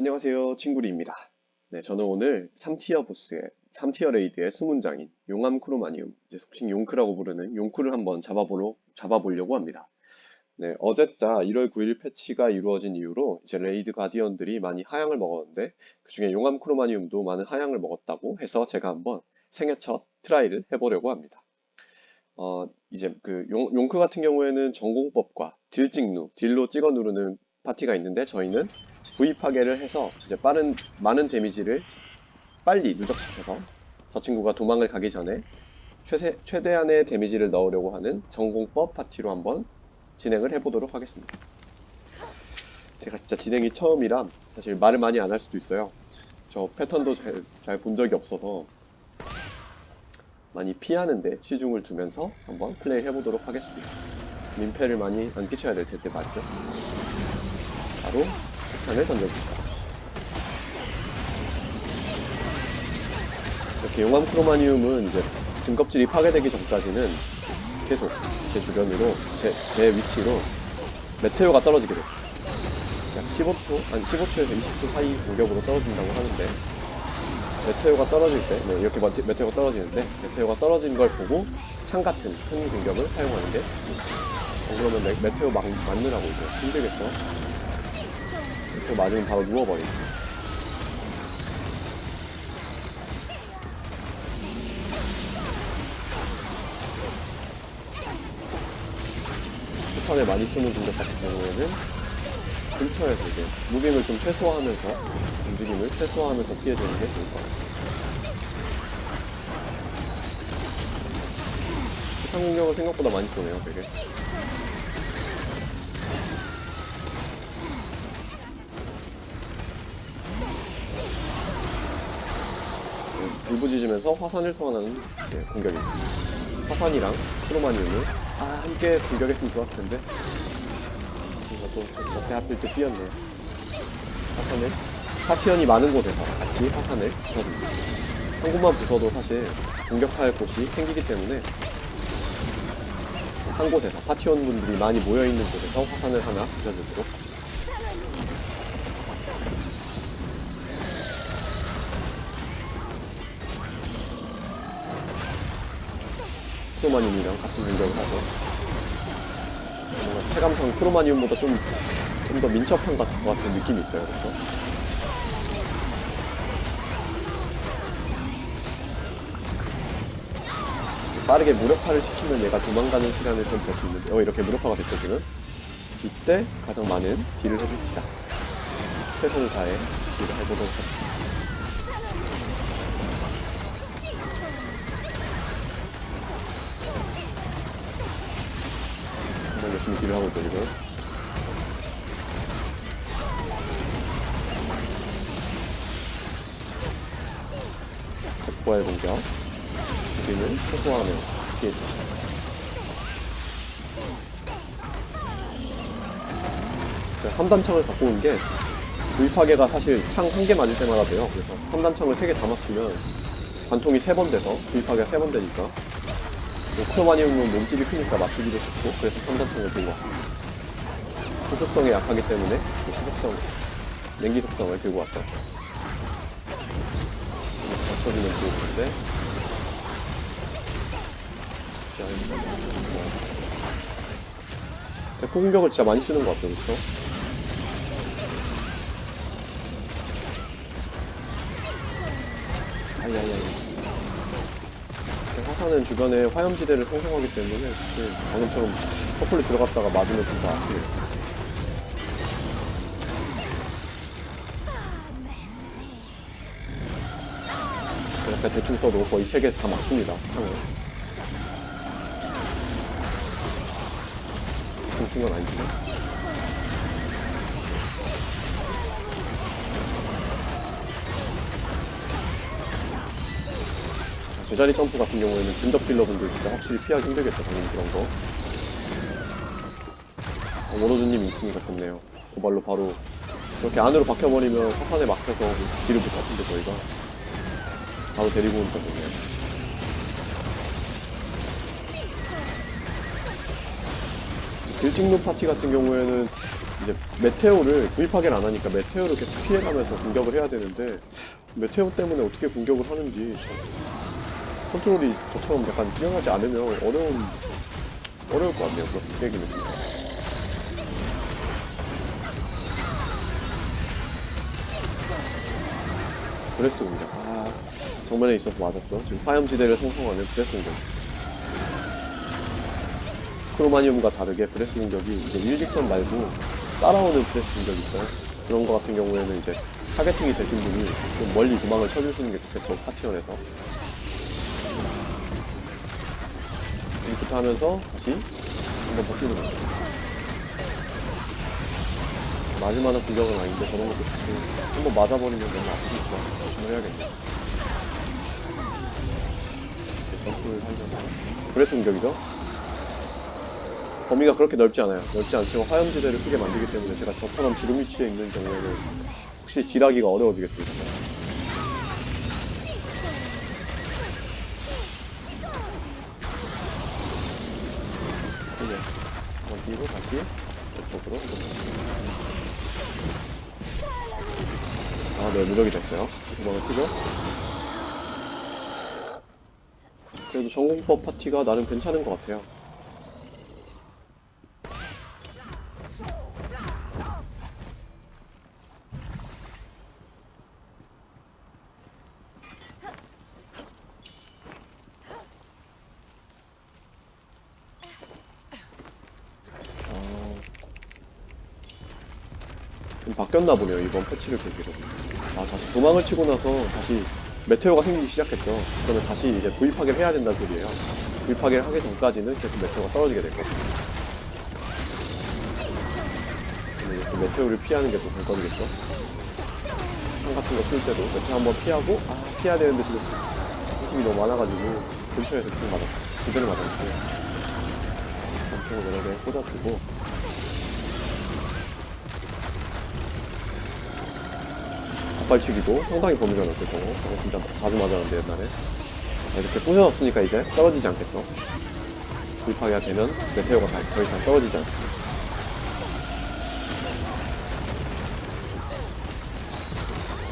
안녕하세요. 친구리입니다. 네 저는 오늘 3티어 보스의 3티어 레이드의 수문장인 용암 크로마니움 속칭 용크라고 부르는 용크를 한번 잡아보러, 잡아보려고 합니다. 네 어제자 1월 9일 패치가 이루어진 이후로 이제 레이드 가디언들이 많이 하향을 먹었는데 그 중에 용암 크로마니움도 많은 하향을 먹었다고 해서 제가 한번 생애 첫 트라이를 해보려고 합니다. 어 이제 그 용, 용크 같은 경우에는 전공법과 딜 찍누 딜로 찍어 누르는 파티가 있는데 저희는 V 파괴를 해서 이제 빠른 많은 데미지를 빨리 누적시켜서 저 친구가 도망을 가기 전에 최세, 최대한의 데미지를 넣으려고 하는 전공법 파티로 한번 진행을 해보도록 하겠습니다. 제가 진짜 진행이 처음이라 사실 말을 많이 안 할 수도 있어요. 저 패턴도 잘잘본 적이 없어서 많이 피하는데 치중을 두면서 한번 플레이 해보도록 하겠습니다. 민폐를 많이 안 끼쳐야 될 텐데 맞죠? 바로 폭 탄을 던져주자. 이렇게 용암 크로마니움은 이제 등껍질이 파괴되기 전까지는 계속 제 주변으로 제, 제 위치로 메테오가 떨어지게 돼요. 약 15초, 한 15초에서 20초 사이 공격으로 떨어진다고 하는데 메테오가 떨어질 때, 네, 이렇게 메테- 메테오가 떨어지는데 메테오가 떨어진 걸 보고 창 같은 큰 공격을 사용하는 게 좋습니다. 어, 그러면 메, 메테오 막, 맞느라고 이제 힘들겠죠? 메테오 맞으면 바로 누워버리고 폭탄을 많이 쏘는 공격 같은 경우에는 근처에서 이제 무빙을 좀 최소화하면서 움직임을 최소화하면서 피해주는 게 좋을 것 같습니다. 폭탄 공격을 생각보다 많이 쏘네요, 되게. 울부짖으면서 화산을 소환하는 네, 공격입니다. 화산이랑 크로마니움을 아 함께 공격했으면 좋았을 텐데 이것도 저 옆에 하필 또 뛰었네요. 화산을 파티언이 많은 곳에서 같이 화산을 부숴줍니다. 한 곳만 부숴도 사실 공격할 곳이 생기기 때문에 한 곳에서 파티원 분들이 많이 모여 있는 곳에서 화산을 하나 부숴주도록 합니다. 크로마니움이랑 같은 공격을 하죠. 뭔가 체감상 크로마니움보다 좀, 좀 더 민첩한 것 같은 느낌이 있어요. 그래서. 빠르게 무력화를 시키면 얘가 도망가는 시간을 좀 볼 수 있는데, 어, 이렇게 무력화가 됐죠, 지금? 이때 가장 많은 딜을 해줍시다. 최선을 다해 딜을 해보도록 하겠습니다. 열심히 딜을 하고 있죠, 지금. 백보의 공격. 우리는 최소화하면서 피해주시다. 제가 3단창을 갖고 온 게, 불파괴가 사실 창 한 개 맞을 때마다 돼요. 그래서 3단창을 3개 다 맞추면, 관통이 3번 돼서, 불파괴가 3번 되니까, 뭐 크로마니움은 몸집이 크니까 맞추기도 쉽고 그래서 3단창을 들고 왔습니다. 소속성에 약하기 때문에 그 소속성, 냉기 속성을 들고 왔죠. 이렇게 맞춰주면 좋은데 대포 공격을 진짜 많이 쓰는 것 같죠, 그쵸? 아이아이아이. 화산은 주변에 화염지대를 생성하기 때문에 사실 방금처럼 커플이 들어갔다가 맞으면 좀더 아프요 이렇게 대충 써도 거의 세 개에서 다 맞습니다. 창을. 쓴건 아니지만. 자, 제자리 점프 같은 경우에는 근접 딜러분들 진짜 확실히 피하기 힘들겠죠, 당연히 그런 거. 어, 워로드님 있으니까 좋네요. 도발로 바로 저렇게 안으로 박혀버리면 화산에 막혀서 뒤를 못 잡는데 저희가 바로 데리고 오니까 좋네요. 딜찍루 파티 같은 경우에는 이제 메테오를 구입하기를 안 하니까 메테오를 계속 피해가면서 공격을 해야 되는데 메테오 때문에 어떻게 공격을 하는지 참 컨트롤이 저처럼 약간 뛰어나지 않으면 어려운 어려울 것 같네요. 그렇게 깨기는 좀. 브레스 공격. 아, 정면에 있어서 맞았죠. 지금 화염지대를 생성하는 브레스 공격. 크로마니움과 다르게 브레스 공격이 이제 일직선 말고 따라오는 브레스 공격이 있어요. 그런 거 같은 경우에는 이제 타겟팅이 되신 분이 좀 멀리 도망을 쳐주시는 게 좋겠죠. 파티원에서. 지금부터 하면서 다시 한번 바뀌는 거죠. 마지막은 공격은 아닌데 저런 것도 사실 한번 맞아버리면 너무 아프니까 조심을 해야겠네. 점프를 하려면 브레스 공격이죠? 범위가 그렇게 넓지 않아요. 넓지 않지만 화염지대를 크게 만들기 때문에 제가 저처럼 지름 위치에 있는 경우에는 혹시 딜하기가 어려워지겠죠. 다시 저쪽으로 아, 네, 무적이 됐어요. 도망을 치죠. 그래도 전공법 파티가 나름 괜찮은 것 같아요. 좀 바뀌었나 보네요 이번 패치를 계기로. 아 다시 도망을 치고 나서 다시 메테오가 생기기 시작했죠. 그러면 다시 이제 구입하기를 해야 된다는 소리예요. 구입하기를 하기 전까지는 계속 메테오가 떨어지게 될 거고 그 메테오를 피하는 게 또 관건이겠죠? 상 같은 거 쓸 때도 메테오 한번 피하고 아 피해야 되는데 지금 힘이 너무 많아가지고 근처에서 지금 맞았어 주변에 맞았는데. 엄청 여러 개 꽂아주고 발치기도 상당히 범위가 넓죠 저거. 저거 진짜 자주 맞았는데 옛날에. 자, 이렇게 부셔놨으니까 이제 떨어지지 않겠죠. 구입하기가 되면 메테오가 다- 더 이상 떨어지지 않습니다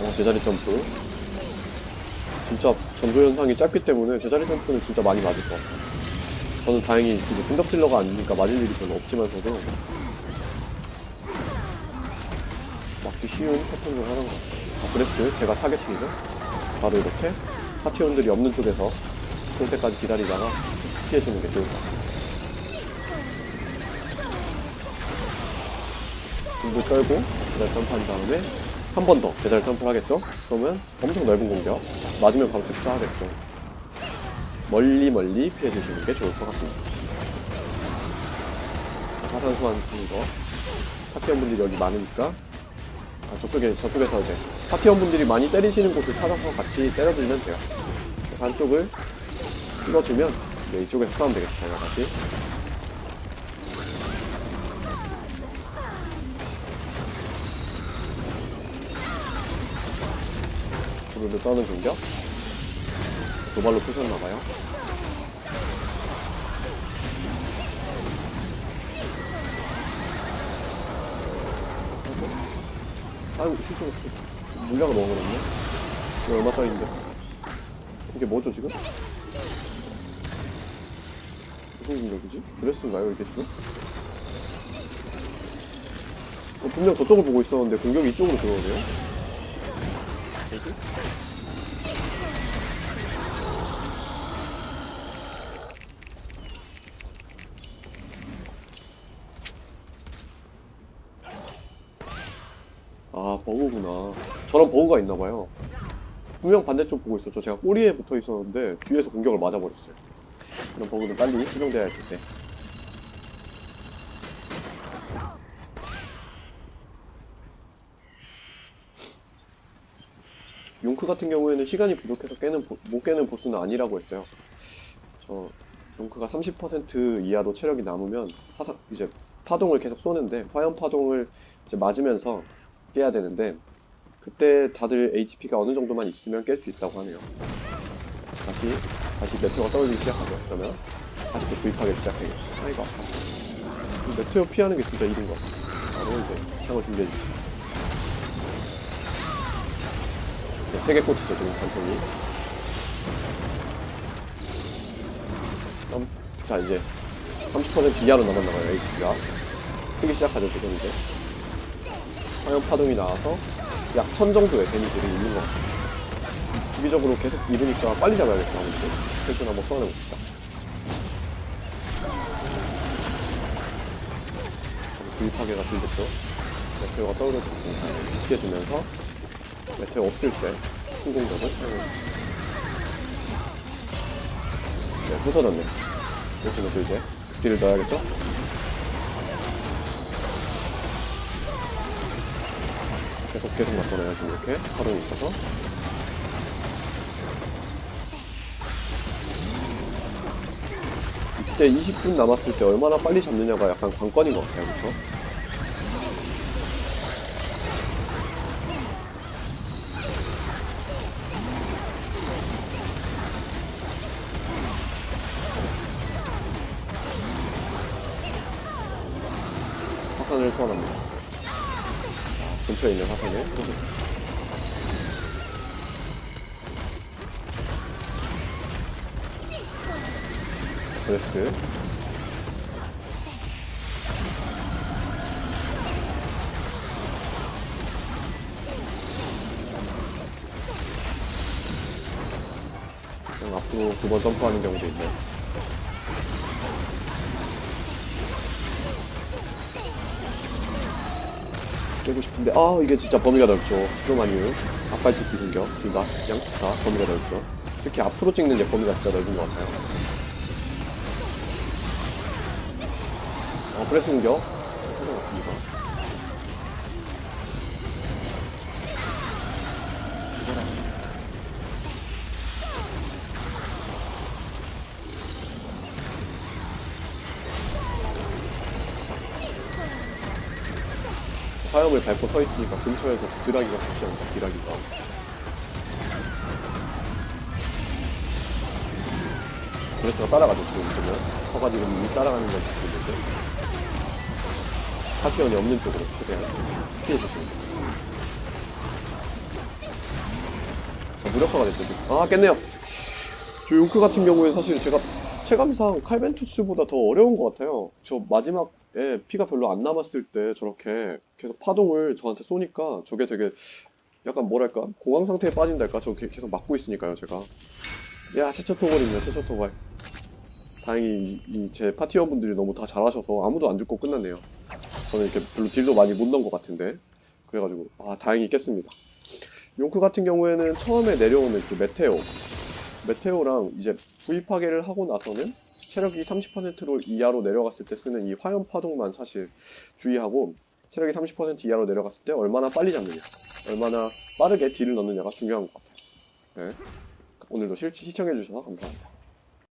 어, 제자리 점프. 진짜 전조 현상이 짧기 때문에 제자리 점프는 진짜 많이 맞을 것 같아요. 저는 다행히 이제 분석 딜러가 아니니까 맞을 일이 별로 없지만서도 맞기 쉬운 패턴을 하는 것 같아요. 자, 브레스 제가 타겟팅이죠. 바로 이렇게 파티원들이 없는 쪽에서 올 때까지 기다리다가 피해주는 게 좋을 것 같아요. 공도 떨고 제잘 점프한 다음에 한 번 더 제잘 점프를 하겠죠? 그러면 엄청 넓은 공격 맞으면 바로 즉사하겠죠. 멀리 멀리 피해주시는 게 좋을 것 같습니다. 화산 소환 거 파티원분들이 여기 많으니까 아, 저쪽에 저쪽에서 이제 파티원분들이 많이 때리시는 곳을 찾아서 같이 때려주면 돼요. 그래서 한쪽을 뚫어주면 이제 이쪽에서 싸우면 되겠죠. 저희가 다시 불을 떠는 공격 도발로 푸셨나봐요. 아이고 실수했어 물량을 그렇네 이거 얼마짜리인데 이게 뭐죠 지금? 무슨 공격이지? 브레스인가요 이게 지금? 어, 분명 저쪽을 보고 있었는데 공격이 이쪽으로 들어오네요? 뭐지? 아 버그구나 저런 버그가 있나봐요. 분명 반대쪽 보고 있었죠. 제가 꼬리에 붙어 있었는데 뒤에서 공격을 맞아버렸어요. 이런 버그는 빨리 수정돼야 할 텐데. 용크 같은 경우에는 시간이 부족해서 깨는 보- 못 깨는 보스는 아니라고 했어요. 저 용크가 30% 이하로 체력이 남으면 화상 이제 파동을 계속 쏘는데 화염 파동을 이제 맞으면서 깨야 되는데 그때 다들 HP가 어느 정도만 있으면 깰 수 있다고 하네요. 다시 다시 메테오가 떨어지기 시작하죠. 그러면 다시 또 구입하기 시작해야겠죠. 아이고 아파. 이 메테오 피하는 게 진짜 일인 것 같아. 바로 이제 향을 준비해 주세요. 네, 세개 꽂히죠 지금 단통이. 점프. 자 이제 30% 이하로 남았나봐요 HP가. 크기 시작하죠 지금 이제. 화염 파동이 나와서 약 1000 정도의 데미지를 입는 것 같아요. 주기적으로 계속 입으니까 빨리 잡아야겠다 하는데 패션 한번 소환해 봅시다. 구입하게가 들렸죠. 메테오가 떨어졌으니까 피해주면서 메테오 없을 때 성공적으로 사용해주세요. 네, 부서졌네. 이렇게 이제 딜을 넣어야겠죠? 계속 계속 맞잖아요 지금 이렇게 파동이 있어서 이때 20분 남았을 때 얼마나 빨리 잡느냐가 약간 관건인 것 같아요 그렇죠? 근처에 있는 화산을 부숴줍니다 브레스 앞으로 두 번 점프하는 경우도 있네. 깨고 싶은데 아 이게 진짜 범위가 넓죠. 프로마니움 앞발찍기 공격 둘다 양쪽 다 범위가 넓죠. 특히 앞으로 찍는 게 범위가 진짜 넓은 것 같아요. 어 프레스 공격 화염을 밟고 서 있으니까 근처에서 딜하기가 쉽지 않다, 딜하기가. 브레스가 따라가죠, 지금 보면. 서가지고 이미 따라가는 걸 듣고 있는데. 파티원이 없는 쪽으로 최대한 피해주시면 좋겠습니다. 자, 무력화가 됐죠, 지금. 아, 깼네요. 저 용크 같은 경우에 사실 제가 체감상 칼벤투스보다 더 어려운 것 같아요. 저 마지막에 피가 별로 안 남았을 때 저렇게 계속 파동을 저한테 쏘니까 저게 되게 약간 뭐랄까? 공황 상태에 빠진달까? 저 게- 계속 막고 있으니까요 제가. 야 최초 토벌이네요 최초 토벌. 다행히 이 제 파티원분들이 너무 다 잘하셔서 아무도 안 죽고 끝났네요. 저는 이렇게 별로 딜도 많이 못 넣은 것 같은데. 그래가지고 아 다행히 깼습니다. 용크 같은 경우에는 처음에 내려오는 그 메테오 메테오랑 이제 V 파괴를 하고 나서는 체력이 30%로 이하로 내려갔을 때 쓰는 이 화염 파동만 사실 주의하고 체력이 30% 이하로 내려갔을 때 얼마나 빨리 잡느냐, 얼마나 빠르게 딜을 넣느냐가 중요한 것 같아요. 네. 오늘도 실- 시청해주셔서 감사합니다.